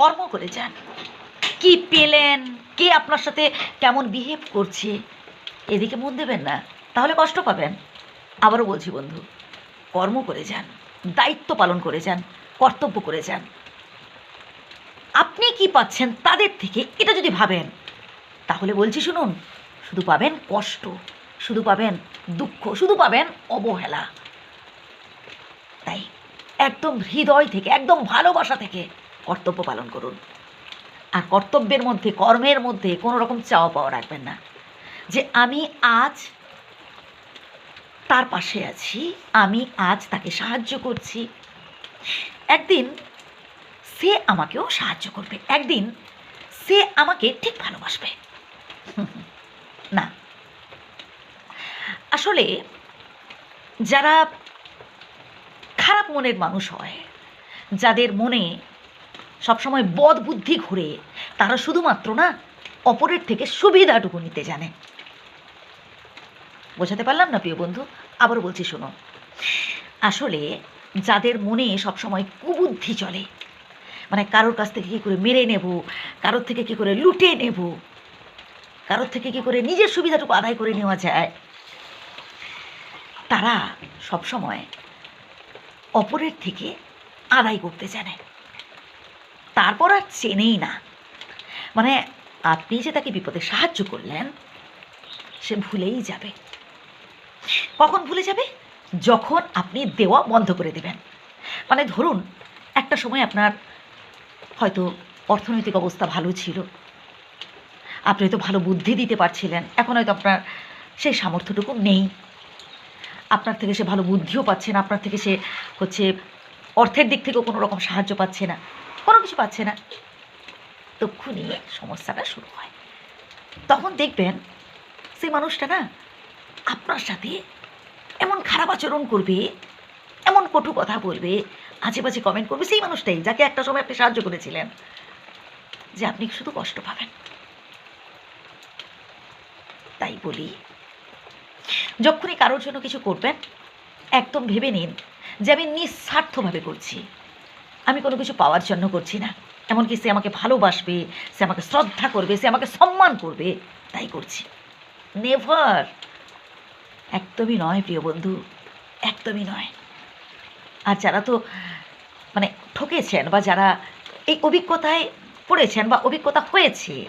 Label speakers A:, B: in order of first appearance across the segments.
A: কর্ম করে যান। কি পেলেন, কে আপনার সাথে কেমন বিহেভ করছে, এদিকে মন দেবেন না, তাহলে কষ্ট পাবেন। আবারও বলছি বন্ধু, কর্ম করে যান, দায়িত্ব পালন করে যান, কর্তব্য করে যান। আপনি কি পাচ্ছেন তাদের থেকে, এটা যদি ভাবেন, তাহলে বলছি শুনুন, শুধু পাবেন কষ্ট, শুধু পাবেন দুঃখ, শুধু পাবেন অবহেলা। তাই একদম হৃদয় থেকে, একদম ভালোবাসা থেকে কর্তব্য পালন করুন। আর কর্তব্যের মধ্যে, কর্মের মধ্যে কোনো রকম চাওয়া পাওয়া রাখবেন না। যে আমি আজ তার পাশে আছি, আমি আজ তাকে সাহায্য করছি। একদিন সে আমাকেও সাহায্য করবে। একদিন সে আমাকে ঠিক ভালোবাসবে। না। আসলে যারা খারাপ মনের মানুষ হয়, যাদের মনে সবসময় বদ বুদ্ধি ঘুরে। তারা শুধুমাত্র না, অপরের থেকে সুবিধাটুকু নিতে জানে। বোঝাতে পারলাম না, প্রিয় বন্ধু? আবারও বলছি, শোনো। আসলে যাদের মনে সবসময় কুবুদ্ধি চলে মানে কারোর কাছ থেকে কী করে মেরে নেব, কারোর থেকে কী করে লুটে নেব, কারোর থেকে কী করে নিজের সুবিধাটুকু আদায় করে নেওয়া যায়, তারা সবসময় অপরের থেকে আদায় করতে জানে। তারপর আর চেনেই না। মানে আপনি যে তাকে বিপদে সাহায্য করলেন, সে ভুলেই যাবে। কখন ভুলে যাবে? যখন আপনি দেওয়া বন্ধ করে দেবেন। মানে ধরুন, একটা সময় আপনার হয়তো অর্থনৈতিক অবস্থা ভালো ছিল। আপনি হয়তো ভালো বুদ্ধি দিতে পারছিলেন, এখন হয়তো আপনার সেই সামর্থ্যটুকু নেই। আপনার থেকে সে ভালো বুদ্ধিও পাচ্ছে না, আপনার থেকে সে হচ্ছে অর্থের দিক থেকেও কোনো রকম সাহায্য পাচ্ছে না। কোনো কিছু পাচ্ছে না। তক্ষুনি সমস্যাটা শুরু হয়। তখন দেখবেন সেই মানুষটা না আপনার সাথে এমন খারাপ আচরণ করবে, এমন কটু কথা বলবে আজে বাজে কমেন্ট করবে সেই মানুষটাই যাকে একটা সময় আপনি সাহায্য করেছিলেন যে আপনি শুধু কষ্ট পাবেন। তাই বলি যখনই কারোর জন্য কিছু করবেন, একদম ভেবে নিন যে আমি নিঃস্বার্থভাবে করছি। আমি কোনো কিছু পাওয়ার জন্য করছি না। এমনকি সে আমাকে ভালোবাসবে, সে আমাকে শ্রদ্ধা করবে, সে আমাকে সম্মান করবে, তাই করছি। নেভার একদমই নয়, প্রিয় বন্ধু, একদমই নয়। আর যারা তো মানে ঠকেছেন বা যারা এই অভিজ্ঞতায় পড়েছেন বা অভিজ্ঞতা হয়েছে,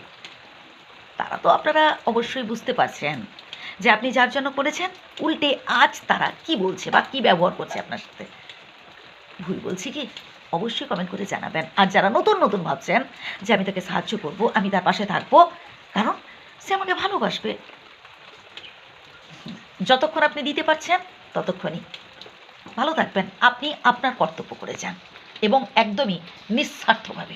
A: তারা তো আপনারা অবশ্যই বুঝতে পারছেন যে আপনি যার জন্য করেছেন, উল্টে আজ তারা কি বলছে বা কি ব্যবহার করছে আপনার সাথে। ভুল বলছি কি? অবশ্যই কমেন্ট করে জানাবেন। আর যারা নতুন নতুন ভাবছেন যে আমি তাকে সাহায্য করব, আমি তার পাশে থাকব, কারণ সে আমাকে ভালোবাসবে। যতক্ষণ আপনি দিতে পারছেন, ততক্ষণই। ভালো থাকবেন। আপনি আপনার কর্তব্য করে যান এবং একদমই নিঃস্বার্থভাবে।